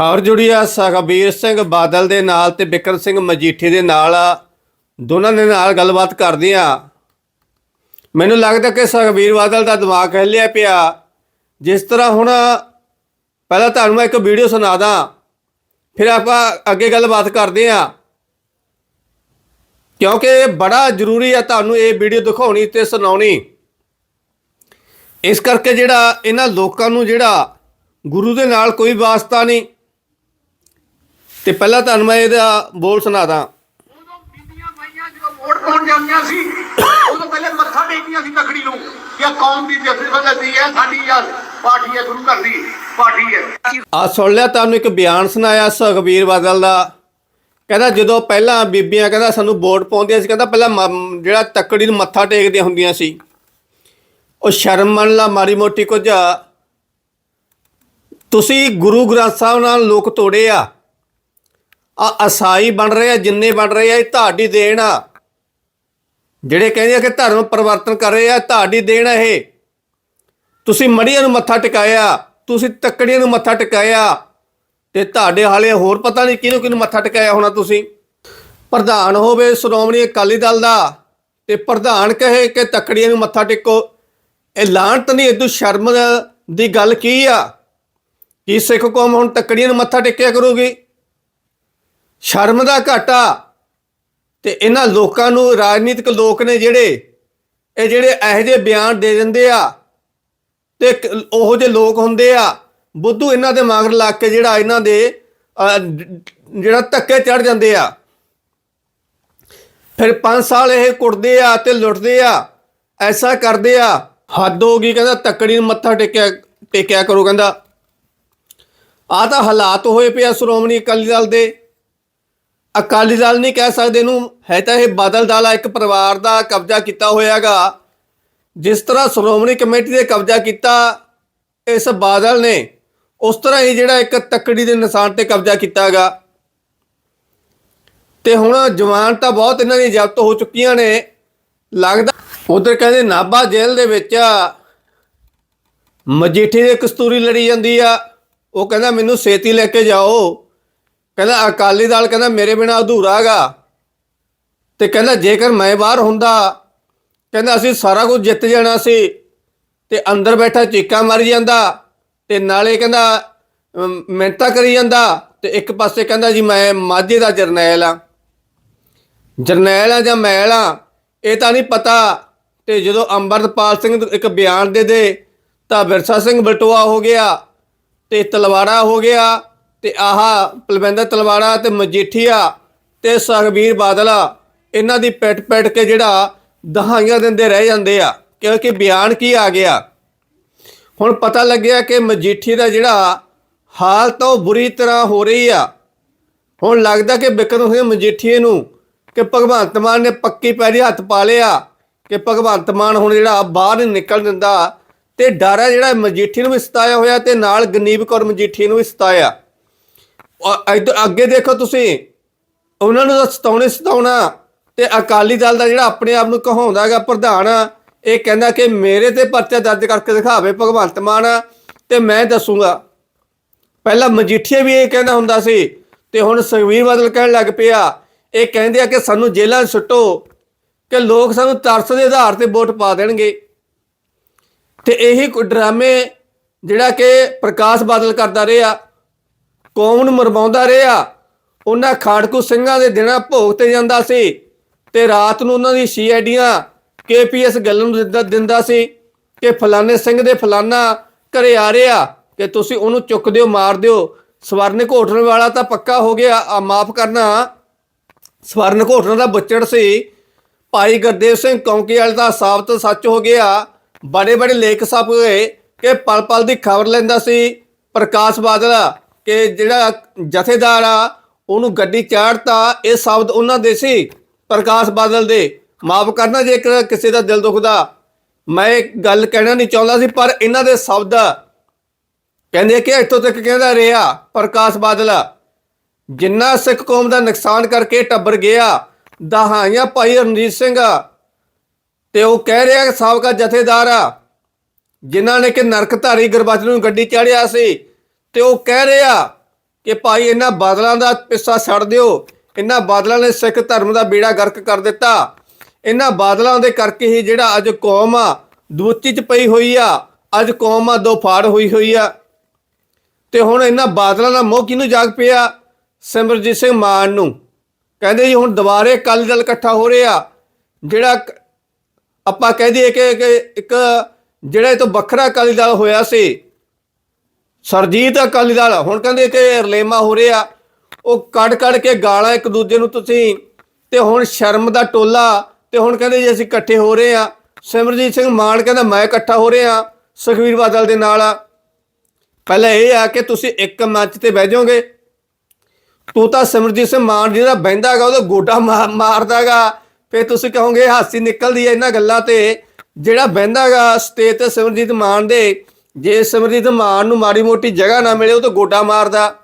ਖਬਰ ਜੁੜੀ ਆ ਸੁਖਬੀਰ ਸਿੰਘ ਬਾਦਲ ਦੇ ਨਾਲ ਤੇ ਬਿਕਰਮ ਸਿੰਘ ਮਜੀਠੀ ਦੇ ਨਾਲ ਦੋਨਾਂ ਦੇ ਨਾਲ ਗੱਲਬਾਤ ਕਰਦੇ ਆ। ਮੈਨੂੰ ਲੱਗਦਾ ਕਿ ਸੁਖਬੀਰ ਬਾਦਲ ਦਾ ਦਿਮਾਗ ਹਿੱਲਿਆ ਪਿਆ। ਜਿਸ ਤਰ੍ਹਾਂ ਹੁਣ ਪਹਿਲਾਂ ਤੁਹਾਨੂੰ ਮੈਂ ਇੱਕ ਵੀਡੀਓ ਸੁਣਾਦਾ ਫਿਰ ਆਪਾਂ ਅੱਗੇ ਗੱਲਬਾਤ ਕਰਦੇ ਆ। ਕਿਉਂਕਿ ਇਹ ਬੜਾ ਜ਼ਰੂਰੀ ਆ ਤੁਹਾਨੂੰ ਇਹ ਵੀਡੀਓ ਦਿਖਾਉਣੀ ਤੇ ਸੁਣਾਉਣੀ। ਇਸ ਕਰਕੇ ਜਿਹੜਾ ਇਹਨਾਂ ਲੋਕਾਂ ਨੂੰ ਜਿਹੜਾ ਗੁਰੂ ਦੇ ਨਾਲ ਕੋਈ ਵਾਸਤਾ ਨਹੀਂ ਤੇ ਪਹਿਲਾਂ ਤੁਹਾਨੂੰ ਮੈਂ ਇਹਦਾ ਬੋਲ ਸੁਣਾਦਾ। ਉਦੋਂ ਬੀਬੀਆਂ ਮਾਈਆਂ ਜਦੋਂ ਵੋਟ ਪਾਉਣ ਜਾਂਦੀਆਂ ਸੀ ਉਦੋਂ ਪਹਿਲੇ ਮੱਥਾ ਟੇਕਦੀਆਂ ਸੀ ਤਕੜੀ ਨੂੰ ਕਿ ਇਹ ਕੌਮ ਦੀ ਜਥੇਬੰਦੀ ਹੈ ਸਾਡੀ ਯਾਰ ਪਾਰਟੀ ਹੈ ਗੁਰੂ ਘਰ ਦੀ ਪਾਰਟੀ ਹੈ। ਆ ਸੁਣ ਲਿਆ ਤੁਹਾਨੂੰ ਇੱਕ ਬਿਆਨ ਸੁਣਾਇਆ ਸੁਖਬੀਰ ਬਾਦਲ ਦਾ। ਕਹਿੰਦਾ ਜਦੋਂ ਪਹਿਲਾਂ ਬੀਬੀਆਂ ਕਹਿੰਦਾ ਸਾਨੂੰ ਵੋਟ ਪਾਉਂਦੀਆਂ ਸੀ ਕਹਿੰਦਾ ਪਹਿਲਾਂ ਜਿਹੜਾ ਤੱਕੜੀ ਨੂੰ ਮੱਥਾ ਟੇਕਦੀਆਂ ਹੁੰਦੀਆਂ ਸੀ ਉਹ ਸ਼ਰਮ ਮੰਨ ਲਾ ਮਾਰੀ ਮੋਟੀ ਕੁਝ। ਤੁਸੀਂ ਗੁਰੂ ਗ੍ਰੰਥ ਸਾਹਿਬ ਨਾਲ ਲੋਕ ਤੋੜੇ ਆ। ਆ ਅਸਾਈ ਬਣ ਰਹੇ ਆ, ਜਿੰਨੇ ਬਣ ਰਹੇ ਆ, ਇਹ ਤੁਹਾਡੀ ਦੇਣ ਆ। ਜਿਹੜੇ ਕਹਿੰਦੇ ਆ ਕਿ ਧਰਮ ਪਰਿਵਰਤਨ ਕਰ ਰਹੇ ਆ ਤੁਹਾਡੀ ਦੇਣ ਆ ਇਹ। ਤੁਸੀਂ ਮੜੀਆਂ ਨੂੰ ਮੱਥਾ ਟਿਕਾਇਆ, ਤੁਸੀਂ ਤੱਕੜੀਆਂ ਨੂੰ ਮੱਥਾ ਟਿਕਾਇਆ, ਤੇ ਤੁਹਾਡੇ ਹਾਲੇ ਹੋਰ ਪਤਾ ਨਹੀਂ ਕਿਹਨੂੰ ਕਿਹਨੂੰ ਮੱਥਾ ਟਿਕਾਇਆ ਹੋਣਾ ਤੁਸੀਂ। ਪ੍ਰਧਾਨ ਹੋਵੇ ਸ਼੍ਰੋਮਣੀ ਅਕਾਲੀ ਦਲ ਦਾ, ਤੇ ਪ੍ਰਧਾਨ ਕਹੇ ਕਿ ਤੱਕੜੀਆਂ ਨੂੰ ਮੱਥਾ ਟੇਕੋ। ਇਹ ਲਾਂਟ ਨਹੀਂ ਇਦੋਂ ਸ਼ਰਮ ਦੀ ਗੱਲ ਕੀ ਆ? ਕੀ ਸਿੱਖ ਕੌਮ ਹੁਣ ਤੱਕੜੀਆਂ ਨੂੰ ਮੱਥਾ ਟੇਕਿਆ ਕਰੂਗੀ? ਸ਼ਰਮ ਦਾ ਘਾਟਾ ਤੇ ਇਹਨਾਂ ਲੋਕਾਂ ਨੂੰ, ਰਾਜਨੀਤਿਕ ਲੋਕ ਨੇ ਜਿਹੜੇ, ਇਹ ਜਿਹੜੇ ਇਹੋ ਜਿਹੇ ਬਿਆਨ ਦੇ ਦਿੰਦੇ ਆ ਤੇ ਕ- ਉਹੋ ਜਿਹੇ ਲੋਕ ਹੁੰਦੇ ਆ, ਬੁੱਧੂ ਇਹਨਾਂ ਦੇ ਮਗਰ ਲੱਗ ਕੇ ਜਿਹੜਾ ਇਹਨਾਂ ਦੇ ਜਿਹੜਾ ਧੱਕੇ ਚੜ ਜਾਂਦੇ ਆ। ਫਿਰ 5 ਸਾਲ ਇਹ ਕੁੱਟਦੇ ਆ ਤੇ ਲੁੱਟਦੇ ਆ, ਐਸਾ ਕਰਦੇ ਆ, ਹੱਦ ਹੋ ਗਈ, ਕਹਿੰਦਾ ਤੱਕੜੀ ਨੂੰ ਮੱਥਾ ਟੇਕਿਆ ਟੇਕਿਆ ਕਰੋ, ਕਹਿੰਦਾ। ਆ ਤਾਂ ਹਾਲਾਤ ਹੋਏ ਪਿਆ ਸ਼੍ਰੋਮਣੀ ਅਕਾਲੀ ਦਲ ਦੇ। ਅਕਾਲੀ ਦਲ ਨਹੀਂ ਕਹਿ ਸਕਦੇ ਇਹਨੂੰ। ਹੈ ਤਾਂ ਇਹ ਬਾਦਲ ਦਲ ਆ, ਇੱਕ ਪਰਿਵਾਰ ਦਾ ਕਬਜ਼ਾ ਕੀਤਾ ਹੋਇਆਗਾ। ਜਿਸ ਤਰ੍ਹਾਂ ਸ਼੍ਰੋਮਣੀ ਕਮੇਟੀ ਦੇ ਕਬਜ਼ਾ ਕੀਤਾ ਇਸ ਬਾਦਲ ਨੇ, ਉਸ ਤਰ੍ਹਾਂ ਹੀ ਜਿਹੜਾ ਇੱਕ ਤੱਕੜੀ ਦੇ ਨਿਸ਼ਾਨ ਤੇ ਕਬਜ਼ਾ ਕੀਤਾਗਾ। ਤੇ ਹੁਣ ਜਵਾਨ ਤਾਂ ਬਹੁਤ ਇਹਨਾਂ ਦੀ ਜ਼ਬਤ ਹੋ ਚੁੱਕੀਆਂ ਨੇ। ਲੱਗਦਾ ਉਧਰ ਕਹਿੰਦੇ ਨਾਭਾ ਜੇਲ੍ਹ ਦੇ ਵਿੱਚ ਮਜੀਠੀ ਦੇ ਕਸਤੂਰੀ ਲੜੀ ਜਾਂਦੀ ਆ। ਉਹ ਕਹਿੰਦਾ, ਮੈਨੂੰ ਛੇਤੀ ਲੈ ਕੇ ਜਾਓ। ਕਹਿੰਦਾ, ਅਕਾਲੀ ਦਲ ਕਹਿੰਦਾ, ਮੇਰੇ ਬਿਨਾ ਅਧੂਰਾ ਹੈਗਾ। ਤੇ ਕਹਿੰਦਾ, ਜੇਕਰ ਮੈਂ ਬਾਹਰ ਹੁੰਦਾ, ਕਹਿੰਦਾ, ਅਸੀਂ ਸਾਰਾ ਕੁਝ ਜਿੱਤ ਜਾਣਾ ਸੀ, ਤੇ ਅੰਦਰ ਬੈਠਾ ਚੀਕਾਂ ਮਾਰੀ ਜਾਂਦਾ, ਤੇ ਨਾਲੇ ਕਹਿੰਦਾ ਮਿਹਨਤਾਂ ਕਰੀ ਜਾਂਦਾ, ਤੇ ਇੱਕ ਪਾਸੇ ਕਹਿੰਦਾ, ਜੀ, ਮੈਂ ਮਾਝੇ ਦਾ ਜਰਨੈਲ ਆ ਜਰਨੈਲ ਆ ਜਾਂ ਮੈਲ ਆ ਇਹ ਤਾਂ ਨਹੀਂ ਪਤਾ। ਤੇ ਜਦੋਂ ਅੰਮ੍ਰਿਤਪਾਲ ਸਿੰਘ ਇੱਕ ਬਿਆਨ ਦੇ ਦੇ, ਤਾਂ ਵਿਰਸਾ ਸਿੰਘ ਬਲਟੋਆ ਹੋ ਗਿਆ, ਤੇ ਤਲਵਾੜਾ ਹੋ ਗਿਆ ਤੇ ਆਹ ਪਲਵਿੰਦਰ ਤਲਵਾੜਾ ਤੇ ਮਜੀਠੀਆ ਤੇ ਸੁਖਬੀਰ ਬਾਦਲਾ ਇਹਨਾਂ ਦੀ ਪਿੱਟ ਪੈਟ ਕੇ ਜਿਹੜਾ ਦਹਾਈਆਂ ਦਿੰਦੇ ਰਹਿ ਜਾਂਦੇ ਆ, ਕਿਉਂਕਿ ਬਿਆਨ ਕੀ ਆ ਗਿਆ? ਹੁਣ ਪਤਾ ਲੱਗਿਆ ਕਿ ਮਜੀਠੀ ਦਾ ਜਿਹੜਾ ਹਾਲਤ ਉਹ ਬੁਰੀ ਤਰ੍ਹਾਂ ਹੋ ਰਹੀ ਆ। ਹੁਣ ਲੱਗਦਾ ਕਿ ਬਿਕਰਮ ਸਿੰਘ ਮਜੀਠੀਏ ਨੂੰ ਕਿ ਭਗਵੰਤ ਮਾਨ ਨੇ ਪੱਕੀ ਪੈਰੀ ਹੱਥ ਪਾ ਲਿਆ, ਕਿ ਭਗਵੰਤ ਮਾਨ ਹੁਣ ਜਿਹੜਾ ਬਾਹਰ ਨਹੀਂ ਨਿਕਲ ਦਿੰਦਾ ਤੇ ਡਰ ਹੈ ਜਿਹੜਾ ਮਜੀਠੀ ਨੂੰ ਵੀ ਸਤਾਇਆ ਹੋਇਆ ਤੇ ਨਾਲ ਗਨੀਬ ਕੌਰ ਮਜੀਠੀ ਨੂੰ ਵੀ ਸਤਾਇਆ। ਅੱਗੇ ਦੇਖੋ ਤੁਸੀਂ। ਉਹਨਾਂ ਨੂੰ ਤਾਂ ਸਤਾਉਣੇ ਸਤਾਉਣਾ। ਤੇ ਅਕਾਲੀ ਦਲ ਦਾ ਜਿਹੜਾ ਆਪਣੇ ਆਪ ਨੂੰ ਕਹਾਉਂਦਾ ਹੈਗਾ ਪ੍ਰਧਾਨ, ਇਹ ਕਹਿੰਦਾ ਕਿ ਮੇਰੇ ਤੇ ਪਰਚਾ ਦਰਜ ਕਰਕੇ ਦਿਖਾਵੇ ਭਗਵੰਤ ਮਾਨ। ਤੇ ਮੈਂ ਦੱਸੂਗਾ। ਪਹਿਲਾਂ ਮਜੀਠੀਆ ਵੀ ਇਹ ਕਹਿੰਦਾ ਹੁੰਦਾ ਸੀ, ਤੇ ਹੁਣ ਸੁਖਬੀਰ ਬਾਦਲ ਕਹਿਣ ਲੱਗ ਪਿਆ। ਇਹ ਕਹਿੰਦੇ ਆ ਕਿ ਸਾਨੂੰ ਜੇਲ੍ਹਾਂ 'ਚ ਸੁੱਟੋ, ਕਿ ਲੋਕ ਸਾਨੂੰ ਤਰਸ ਦੇ ਆਧਾਰ ਤੇ ਵੋਟ ਪਾ ਦੇਣਗੇ। ਤੇ ਇਹੀ ਕੋਈ ਡਰਾਮੇ ਜਿਹੜਾ ਕਿ ਪ੍ਰਕਾਸ਼ ਬਾਦਲ ਕਰਦਾ ਰਿਹਾ। ਕੌਮ ਨੂੰ ਮਰਵਾਉਂਦਾ ਰਿਹਾ। ਉਹਨਾਂ ਖਾੜਕੂ ਸਿੰਘਾਂ ਦੇ ਦਿਨਾਂ ਭੋਗ ਤੇ ਜਾਂਦਾ ਸੀ ਤੇ ਰਾਤ ਨੂੰ ਉਹਨਾਂ ਦੀ ਸੀਆਈਡੀਆਂ ਕੇਪੀਐਸ ਗੱਲ ਨੂੰ ਦਿੰਦਾ- ਸੀ ਕਿ ਫਲਾਣੇ ਸਿੰਘ ਦੇ ਫਲਾਨਾ ਘਰੇ ਆ ਰਿਹਾ, ਕਿ ਤੁਸੀਂ ਉਹਨੂੰ ਚੁੱਕ ਦਿਓ, ਮਾਰ ਦਿਓ। ਸਵਰਨ ਘੋਟਣ ਵਾਲਾ ਤਾਂ ਪੱਕਾ ਹੋ ਗਿਆ। ਆ ਮਾਫ ਕਰਨਾ। ਸਵਰਨ ਘੋਟਣ ਦਾ ਬੱਚੜ ਸੀ। ਭਾਈ ਗੁਰਦੇਵ ਸਿੰਘ ਕੌਂਕੀ ਵਾਲੇ ਦਾ ਸਾਬਤ ਸੱਚ ਹੋ ਗਿਆ। ਬੜੇ ਬੜੇ ਲੇਖ ਸਭ ਗਏ ਕਿ ਪਲ ਪਲ ਦੀ ਖਬਰ ਲੈਂਦਾ ਸੀ ਪ੍ਰਕਾਸ਼ ਬਾਦਲ। ਕਿ ਜਿਹੜਾ ਜਥੇਦਾਰ ਆ, ਉਹਨੂੰ ਗੱਡੀ ਚਾੜਤਾ, ਇਹ ਸ਼ਬਦ ਉਹਨਾਂ ਦੇ ਸੀ, ਪ੍ਰਕਾਸ਼ ਬਾਦਲ ਦੇ। ਮਾਫ ਕਰਨਾ ਜੇਕਰ ਕਿਸੇ ਦਾ ਦਿਲ ਦੁਖਦਾ। ਮੈਂ ਇਹ ਗੱਲ ਕਹਿਣਾ ਨਹੀਂ ਚਾਹੁੰਦਾ ਸੀ, ਪਰ ਇਹਨਾਂ ਦੇ ਸ਼ਬਦ ਕਹਿੰਦੇ ਕਿ ਇੱਥੋਂ ਤੱਕ ਕਹਿੰਦਾ ਰਿਹਾ, ਪ੍ਰਕਾਸ਼ ਬਾਦਲ। ਜਿੰਨਾ ਸਿੱਖ ਕੌਮ ਦਾ ਨੁਕਸਾਨ ਕਰਕੇ ਟੱਬਰ ਗਿਆ, ਦਹਾਈਆਂ ਭਾਈ ਰਣਜੀਤ ਸਿੰਘ। ਤੇ ਉਹ ਕਹਿ ਰਿਹਾ ਕਿ ਸਾਬਕਾ ਜਥੇਦਾਰ ਆ, ਜਿਨ੍ਹਾਂ ਨੇ ਕਿ ਨਰਕਧਾਰੀ ਗੁਰਬਚਨ ਨੂੰ ਗੱਡੀ ਚਾੜਿਆ ਸੀ। ਤੇ ਉਹ ਕਹਿ ਰਿਹਾ ਕਿ ਭਾਈ ਇਹਨਾਂ ਬਾਦਲਾਂ ਦਾ ਪਿੱਸਾ ਛੱਡ ਦਿਓ। ਇਹਨਾਂ ਬਾਦਲਾਂ ਨੇ ਸਿੱਖ ਧਰਮ ਦਾ ਬੇੜਾ ਗਰਕ ਕਰ ਦਿੱਤਾ। ਇਹਨਾਂ ਬਾਦਲਾਂ ਦੇ ਕਰਕੇ ਹੀ ਜਿਹੜਾ ਅੱਜ ਕੌਮ ਆ ਦੂਚੀ ਚ ਪਈ ਹੋਈ ਆ। ਅੱਜ ਕੌਮ ਆ, ਦੋ ਫਾੜ ਹੋਈ ਹੋਈ ਆ। ਤੇ ਹੁਣ ਇਹਨਾਂ ਬਾਦਲਾਂ ਦਾ ਮੋਹ ਕਿਹਨੂੰ ਜਾਗ ਪਿਆ? ਸਿਮਰਜੀਤ ਸਿੰਘ ਮਾਨ ਨੂੰ। ਕਹਿੰਦੇ ਜੀ ਹੁਣ ਦੁਬਾਰੇ ਅਕਾਲੀ ਦਲ ਇਕੱਠਾ ਹੋ ਰਿਹਾ। ਜਿਹੜਾ ਆਪਾਂ ਕਹਿ ਦਈਏ ਕਿ ਇੱਕ ਜਿਹੜਾ ਇਹ ਤੋਂ ਵੱਖਰਾ ਅਕਾਲੀ ਦਲ ਹੋਇਆ ਸੀ। ਸਰਜੀਤ ਅਕਾਲੀ ਦਲ, ਹੁਣ ਕਹਿੰਦੇ ਕਿ ਰਲੇਮਾ ਹੋ ਰਿਹਾ ਉਹ ਕੱਢ ਕੱਢ ਕੇ ਗਾਲਾਂ ਇੱਕ ਦੂਜੇ ਨੂੰ ਤੁਸੀਂ, ਤੇ ਹੁਣ ਸ਼ਰਮ ਦਾ ਟੋਲਾ, ਤੇ ਹੁਣ ਕਹਿੰਦੇ ਜੀ ਅਸੀਂ ਇਕੱਠੇ ਹੋ ਰਹੇ ਆ। ਸਿਮਰਜੀਤ ਸਿੰਘ ਮਾਨ ਕਹਿੰਦਾ ਮੈਂ ਇਕੱਠਾ ਹੋ ਰਿਹਾ, ਸੁਖਵੀਰ ਬਾਦਲ ਦੇ ਨਾਲ ਪਹਿਲਾਂ ਇਹ ਆ ਕਿ ਤੁਸੀਂ ਇੱਕ ਮੰਚ ਤੇ ਬਹਿ ਜਾਓਗੇ। ਤੂੰ ਤਾਂ ਸਿਮਰਜੀਤ ਸਿੰਘ ਮਾਨ ਜਿਹੜਾ ਬਹਿੰਦਾਗਾ ਉਹਦਾ ਗੋਡਾ ਮਾਰ- ਮਾਰਦਾਗਾ ਫਿਰ ਤੁਸੀਂ ਕਹੋਗੇ ਹਾਸੀ ਨਿਕਲਦੀ ਹੈ ਇਹਨਾਂ ਗੱਲਾਂ ਤੇ। ਜਿਹੜਾ ਬਹਿੰਦਾਗਾ ਸਟੇਜ ਤੇ ਸਿਮਰਜੀਤ ਮਾਨ ਦੇ ਜੇ ਸਿਮਰਜੀਤ ਮਾਨ ਨੂੰ ਮਾੜੀ ਮੋਟੀ ਜਗ੍ਹਾ ਨਾ ਮਿਲੇ, ਉਹ ਤਾਂ ਗੋਡਾ ਮਾਰਦਾ।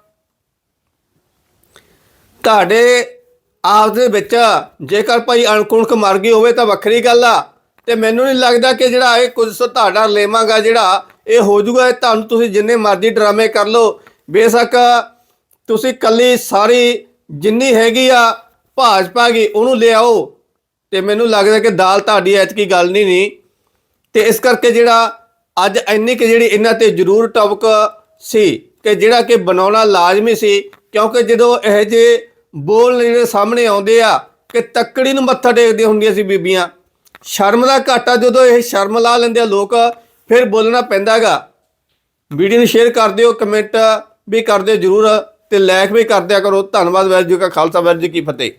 ਤੁਹਾਡੇ ਆਪ ਦੇ ਵਿੱਚ ਜੇਕਰ ਭਾਈ ਅਣਕੁਣਕ ਮਰ ਗਈ ਹੋਵੇ ਤਾਂ ਵੱਖਰੀ ਗੱਲ ਆ, ਤੇ ਮੈਨੂੰ ਨਹੀਂ ਲੱਗਦਾ ਕਿ ਜਿਹੜਾ ਇਹ ਕੁਝ ਸੋ ਤੁਹਾਡਾ ਲੇਵਾਂਗਾ ਜਿਹੜਾ, ਇਹ ਹੋ ਜਾਊਗਾ ਤੁਹਾਨੂੰ ਤੁਸੀਂ ਜਿੰਨੇ ਮਰਜ਼ੀ ਡਰਾਮੇ ਕਰ ਲਓ। ਬੇਸ਼ੱਕ ਤੁਸੀਂ ਕੱਲੀ ਸਾਰੀ ਜਿੰਨੀ ਹੈਗੀ ਆ ਭਾਜਪਾ ਦੀ, ਉਹਨੂੰ ਲਿਆਓ ਤੇ ਮੈਨੂੰ ਲੱਗਦਾ ਕਿ ਦਾਲ ਤੁਹਾਡੀ ਐਤਕੀ ਗੱਲ ਨਹੀਂ ਨਹੀਂ ਤੇ ਇਸ ਕਰਕੇ ਜਿਹੜਾ ਅੱਜ ਇੰਨੀ ਕਿ ਜਿਹੜੀ ਇਹਨਾਂ ਤੇ ਜ਼ਰੂਰ ਟੌਪਿਕ ਸੀ ਕਿ ਜਿਹੜਾ ਕਿ ਬਣਾਉਣਾ ਲਾਜ਼ਮੀ ਸੀ, ਕਿਉਂਕਿ ਜਦੋਂ ਇਹ ਜੇ ਬੋਲ ਜਿਹੜੇ ਸਾਹਮਣੇ ਆਉਂਦੇ ਆ ਕਿ ਤੱਕੜੀ ਨੂੰ ਮੱਥਾ ਟੇਕਦੀਆਂ ਹੁੰਦੀਆਂ ਸੀ ਬੀਬੀਆਂ, ਸ਼ਰਮ ਦਾ ਘਾਟਾ ਜਦੋਂ ਇਹ ਸ਼ਰਮ ਲਾ ਲੈਂਦੇ ਆ ਲੋਕ, ਫਿਰ ਬੋਲਣਾ ਪੈਂਦਾਗਾ। ਵੀਡੀਓ ਨੂੰ ਸ਼ੇਅਰ ਕਰ ਦਿਓ, ਕਮੈਂਟ ਵੀ ਕਰ ਦਿਓ ਜਰੂਰ ਤੇ ਲਾਈਕ ਵੀ ਕਰ ਦਿਆ ਕਰੋ। ਧੰਨਵਾਦ ਵੈਰ ਜੀ ਕਾ ਖਾਲਸਾ ਵੈਰ ਜੀ ਕੀ ਫਤਿਹ।